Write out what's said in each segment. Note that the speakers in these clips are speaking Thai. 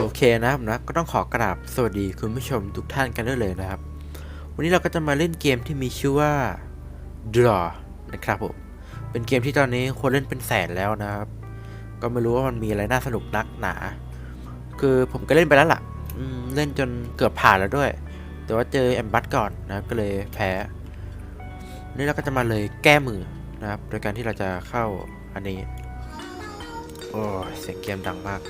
โอเคนะครับนะก็ต้องขอกราบสวัสดีคุณผู้ชมทุกท่านกันด้วยเลยนะครับ วันนี้เราก็จะมาเล่นเกมที่มีชื่อว่า Draw นะครับผมเป็นเกมที่ตอนนี้คนเล่นเป็นแสนแล้วนะครับ ก็ไม่รู้ว่ามันมีอะไรน่าสนุกนักหนา คือผมก็เล่นไปแล้วล่ะเล่นจนเกือบผ่านแล้วด้วย แต่ว่าเจอแอมบัตก่อนนะครับก็เลยแพ้นี่เราก็จะมาเลยแก้มือนะครับ โดยการที่เราจะเข้า อันนี้ โอ้เสียงเกมดังมาก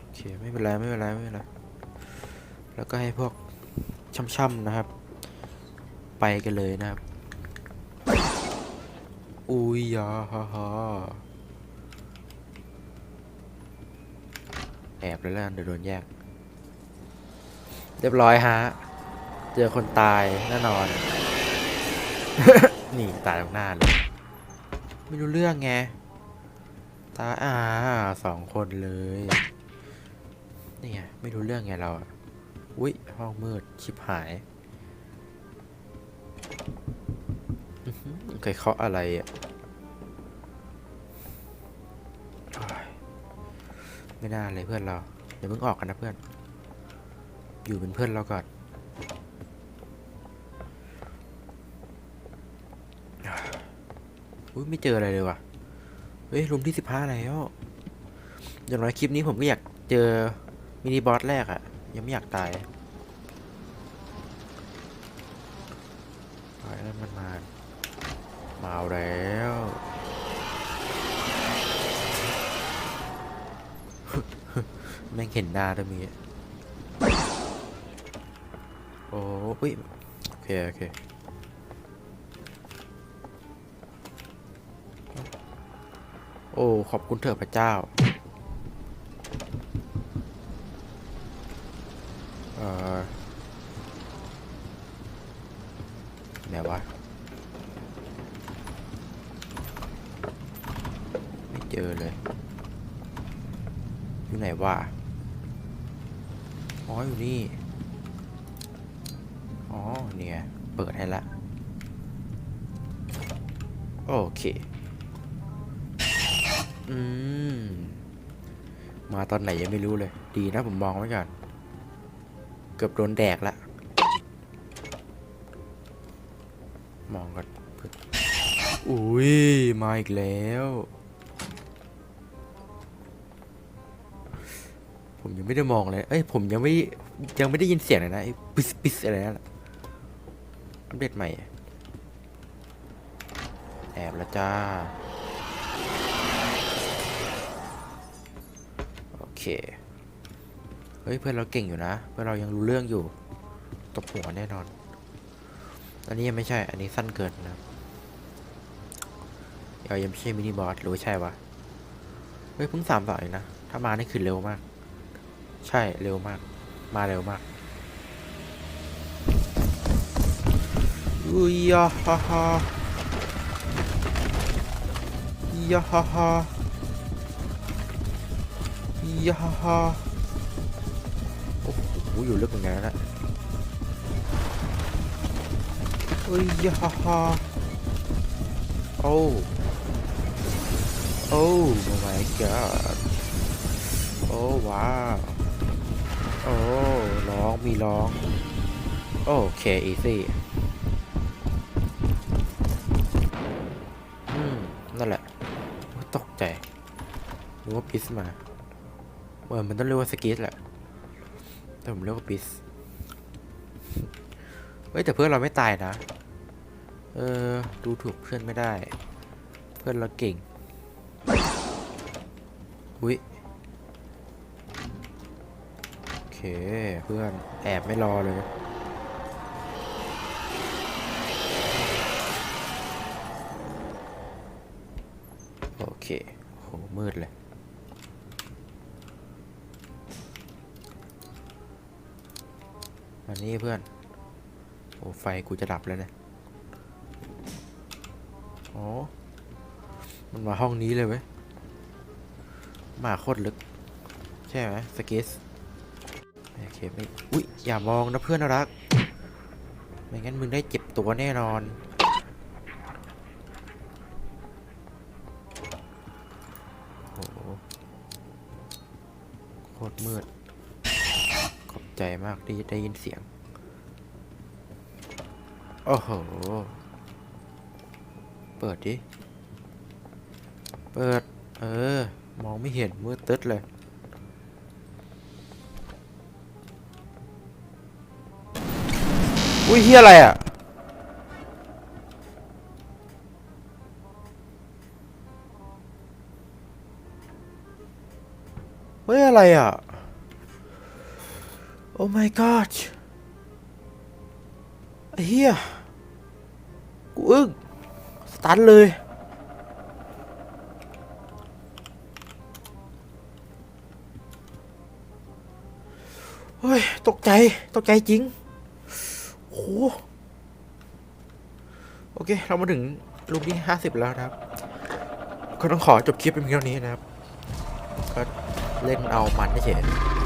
โอเค ไม่เป็นไร ไม่เป็นไร ไม่เป็นไร แล้วก็ให้พวกช่ำๆนะครับ ไปกันเลยนะครับ อุ้ยยาฮ่าฮ่าแอบเลยแล้วเดี๋ยวโดนแยก เรียบร้อยฮะ เจอคนตายแน่นอน นี่ตายตรงหน้าเลย ไม่รู้เรื่องไง ตาอ่าสองคนเลย นี่ไงไม่รู้เรื่องไงเราอุ้ยห้องมืดชิบหายเคยเคาะอะไรอะไม่น่าเลยเพื่อนเรา เดี๋ยวเพิ่งออกกันนะเพื่อน อยู่เป็นเพื่อนเราก่อน อุ้ยไม่เจออะไรเลยว่ะ เฮ้ยรุมที่สิบห้าแล้วอย่างน้อยคลิปนี้ผมก็อยากเจอมินิบอสแรกอะยังไม่อยากตายตายแล้วมันมา มาเอาแล้วแม่งเห็นหน้าด้วยมีโอ้ยโอเค โอเค โอ้ ขอบคุณเถอะพระเจ้า เอ่อไหนวะ ไม่เจอเลย อยู่ไหนวะ อ๋อ อยู่นี่ อ๋อ เนี่ย เปิดให้ละ โอเค อืม มาตอนไหนยังไม่รู้เลย ดีนะผมมองไว้ก่อน เกือบโดนแดกละ มองกันอุ้ย มาอีกแล้ว ผมยังไม่ได้มองเลย เอ้ย ผมยังไม่ยังไม่ได้ยินเสียงเลยนะไอ้ปิสปิสอะไรนั่นแหละอัปเดตใหม่ แอบแล้วจ้า โอ เค เฮ้ย เพื่อนเราเก่งอยู่นะ เพื่อนเรายังรู้เรื่องอยู่ ตบหัวแน่นอน อันนี้ยังไม่ใช่ อันนี้สั้นเกินนะเรายังไม่ใช่มินิบอสหรือใช่วะเฮ้ยเพิ่งสามต่อเองนะ ถ้ามานี่คือเร็วมาก ใช่เร็วมาก มาเร็วมากอุ้ยยาฮ่าฮ่ายาฮ่าฮ่า ยาฮ่าฮ่าโอ้โหอยู่ลึกเหมือนกันนะเฮ้ยยาฮ่าฮ่าโอ้โอ้ my god โอ้ว้าว โอ้ร้องมีร้อง โอเคอีซี่อืม นั่นแหละ ตกใจนึกว่าปิสมาเออมันต้องเรียกว่าสกีสแหละ แต่ผมเรียกว่าปิสเฮ้ยแต่เพื่อนเราไม่ตายนะ เออ ดูถูกเพื่อนไม่ได้ เพื่อนเราเก่ง อุ้ยโอเค เพื่อนแอบไม่รอเลยโอเคโหมืดเลย อันนี้เพื่อน โอ้ไฟกูจะดับแล้วเนี่ยโอ้มันมาห้องนี้เลยเว้ย มาโคตรลึก ใช่ไหมสกิสโอเคไม่ อุ๊ยอย่ามองนะเพื่อนรัก ไม่งั้นมึงได้เจ็บตัวแน่นอน โอ้โหโคตรมืด ใจมากที่ได้ยินเสียง โอ้โห เปิดดิ เปิด เออ มองไม่เห็นมืดตึ๊ดเลย อุ้ยเฮียอะไรอะเฮ้ยอะไรอะ โอ้ my god ไอ้เฮียกูอึ้งสตันเลย เฮ้ย ตกใจ ตกใจจริง โอ้โอเค เรามาถึงรูปที่50แล้วนะครับ ก็ต้องขอจบคลิปเป็นเพียงเท่านี้นะครับ ก็เล่นเอามันเฉย